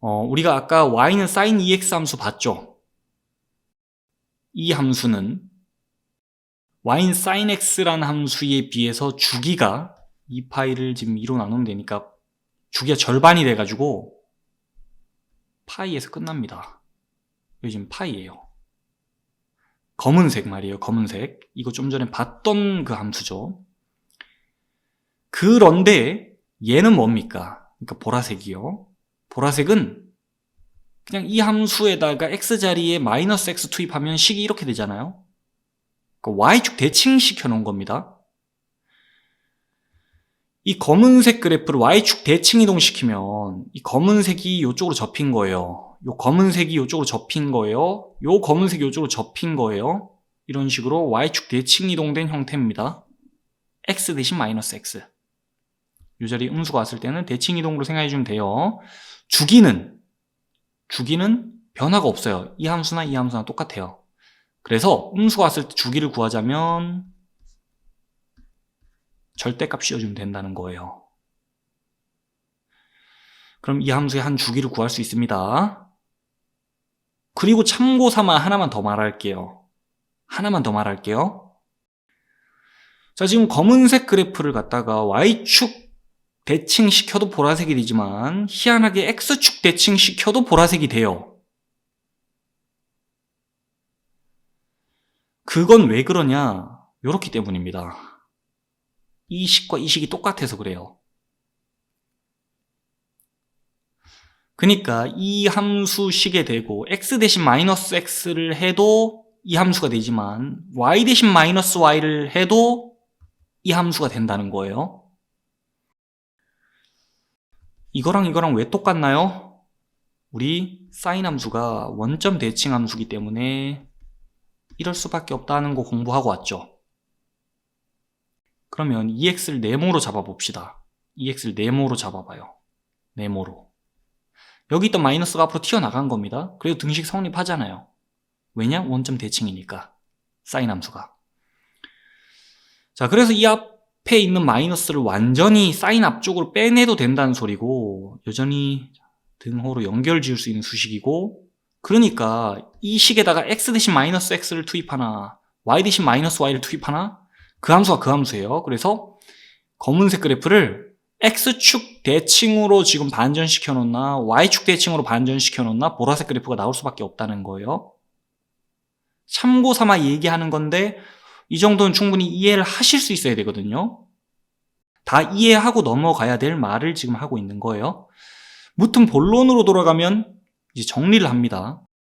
어, 우리가 아까 y는 sin ex 함수 봤죠? 이 함수는 y는 sin x라는 함수에 비해서 주기가 이 파이를 지금 2로 나누면 되니까 주기가 절반이 돼가지고 파이에서 끝납니다. 여기 지금 파이예요. 검은색 말이에요. 검은색. 이거 좀 전에 봤던 그 함수죠. 그런데 얘는 뭡니까? 그러니까 보라색이요. 보라색은 그냥 이 함수에다가 x 자리에 마이너스 x 투입하면 식이 이렇게 되잖아요. 그러니까 y축 대칭 시켜 놓은 겁니다. 이 검은색 그래프를 y축 대칭 이동시키면 이 검은색이 이쪽으로 접힌 거예요. 요 검은색이 이쪽으로 접힌 거예요. 요 검은색이 이쪽으로 접힌 거예요. 이런 식으로 y축 대칭 이동된 형태입니다. x 대신 마이너스 x. 이 자리에 음수가 왔을 때는 대칭 이동으로 생각해 주면 돼요. 주기는 주기는 변화가 없어요. 이 함수나 이 함수나 똑같아요. 그래서 음수가 왔을 때 주기를 구하자면 절대값 씌워주면 된다는 거예요. 그럼 이 함수의 한 주기를 구할 수 있습니다. 그리고 참고 삼아 하나만 더 말할게요. 하나만 더 말할게요. 자, 지금 검은색 그래프를 갖다가 y축 대칭 시켜도 보라색이 되지만 희한하게 x축 대칭 시켜도 보라색이 돼요. 그건 왜 그러냐? 요렇기 때문입니다. 이 식과 이 식이 똑같아서 그래요. 그러니까 이 함수 식에 대고 x 대신 마이너스 x를 해도 이 함수가 되지만 y 대신 마이너스 y를 해도 이 함수가 된다는 거예요. 이거랑 이거랑 왜 똑같나요? 우리 사인 함수가 원점 대칭 함수기 때문에 이럴 수밖에 없다는 거 공부하고 왔죠. 그러면 EX를 네모로 잡아봅시다. EX를 네모로 잡아봐요. 네모로. 여기 있던 마이너스가 앞으로 튀어나간 겁니다. 그래도 등식 성립하잖아요. 왜냐? 원점 대칭이니까. 사인 함수가. 자, 그래서 이 앞에 있는 마이너스를 완전히 사인 앞쪽으로 빼내도 된다는 소리고, 여전히 등호로 연결 지을 수 있는 수식이고, 그러니까 이 식에다가 x 대신 마이너스 x를 투입하나, y 대신 마이너스 y를 투입하나, 그 함수가 그 함수예요. 그래서 검은색 그래프를 x축 대칭으로 지금 반전시켜 놓나 y축 대칭으로 반전시켜 놓나 보라색 그래프가 나올 수밖에 없다는 거예요. 참고 삼아 얘기하는 건데 이 정도는 충분히 이해를 하실 수 있어야 되거든요. 다 이해하고 넘어가야 될 말을 지금 하고 있는 거예요. 무튼 본론으로 돌아가면 이제 정리를 합니다.